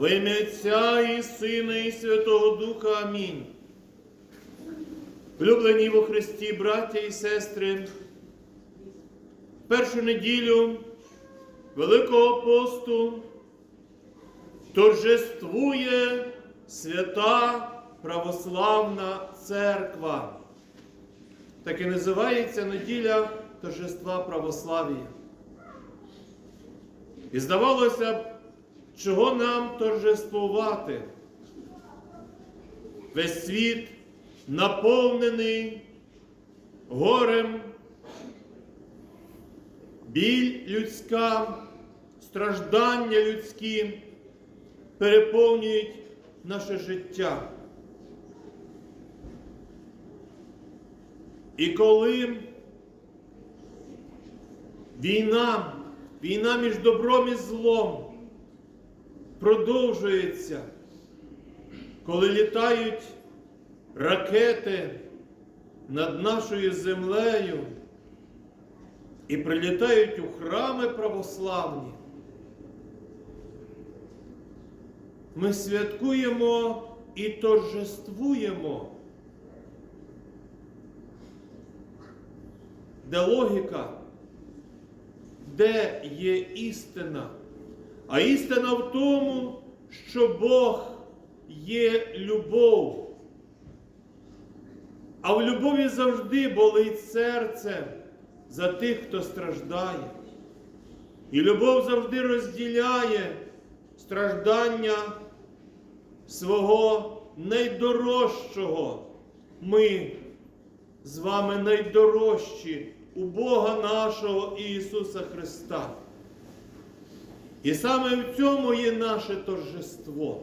Во ім'я Отця і Сина, і Святого Духа. Амінь. Влюблені во Христі, браття і сестри, першу неділю Великого посту торжествує свята Православна Церква. Так і називається неділя торжества православ'я. І здавалося б, чого нам торжествувати? Весь світ наповнений горем, біль людська, страждання людські переповнюють наше життя. І коли війна, війна між добром і злом продовжується, коли літають ракети над нашою землею і прилітають у храми православні, ми святкуємо і торжествуємо. Де логіка, де є істина? А істина в тому, що Бог є любов. А в любові завжди болить серце за тих, хто страждає. І любов завжди розділяє страждання свого найдорожчого. Ми з вами найдорожчі у Бога нашого Ісуса Христа. І саме в цьому є наше торжество.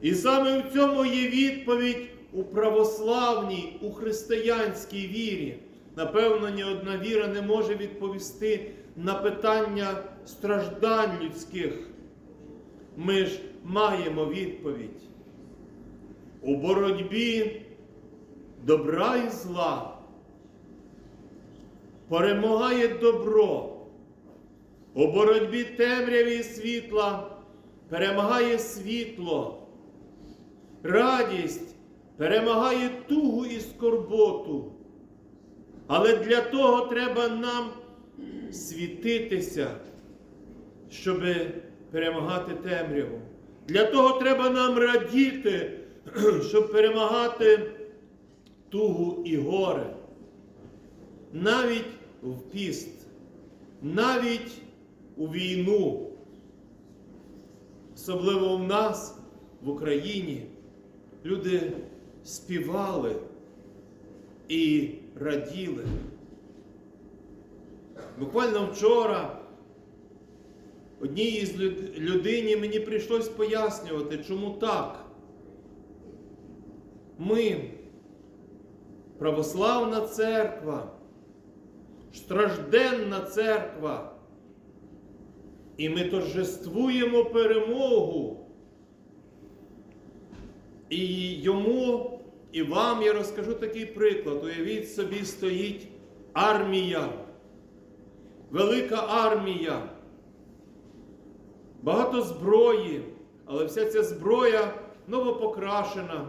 І саме в цьому є відповідь у православній, у християнській вірі. Напевно, ні одна віра не може відповісти на питання страждань людських. Ми ж маємо відповідь. У боротьбі добра і зла перемагає добро. У боротьбі темряві і світла перемагає світло. Радість перемагає тугу і скорботу. Але для того треба нам світитися, щоб перемагати темряву. Для того треба нам радіти, щоб перемагати тугу і горе. Навіть в піст, навіть у війну, особливо в нас, в Україні, люди співали і раділи. Буквально вчора одній із людині мені прийшлось пояснювати, чому так. Ми, православна церква, стражденна церква, і ми торжествуємо перемогу. І йому, і вам я розкажу такий приклад. Уявіть собі, стоїть армія, велика армія, багато зброї, але вся ця зброя новопокрашена.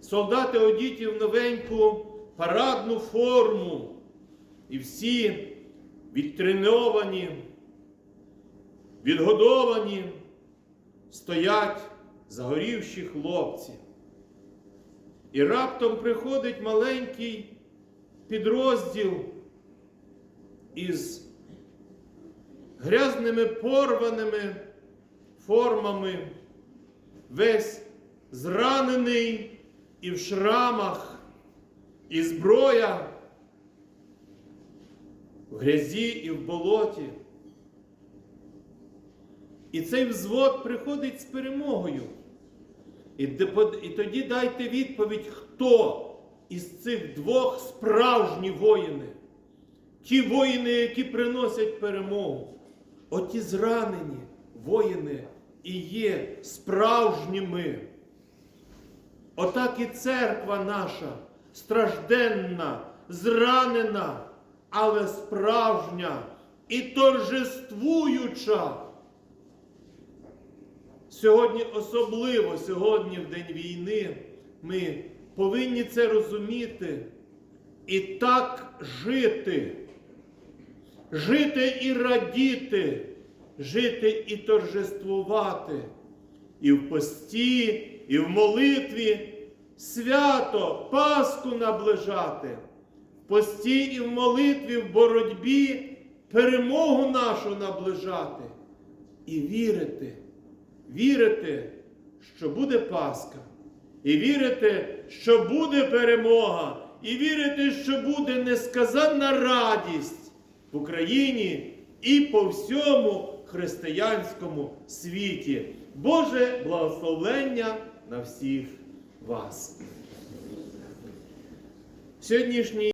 Солдати одіті в новеньку парадну форму. І всі відтреновані, відгодовані, стоять загорівші хлопці. І раптом приходить маленький підрозділ із грязними порваними формами, весь зранений і в шрамах, і зброя в грязі і в болоті. І цей взвод приходить з перемогою. І, тоді дайте відповідь, хто із цих двох справжні воїни. Ті воїни, які приносять перемогу. Оті зранені воїни і є справжніми. Отак і церква наша стражденна, зранена, але справжня і торжествуюча. Сьогодні, особливо сьогодні, в день війни, ми повинні це розуміти і так жити. Жити і радіти, жити і торжествувати. І в пості, і в молитві свято Пасху наближати. В пості і в молитві, в боротьбі перемогу нашу наближати. І вірити, вірити, що буде Пасха. І вірити, що буде перемога. І вірити, що буде несказанна радість в Україні і по всьому християнському світі. Боже благословення на всіх вас. Сьогоднішній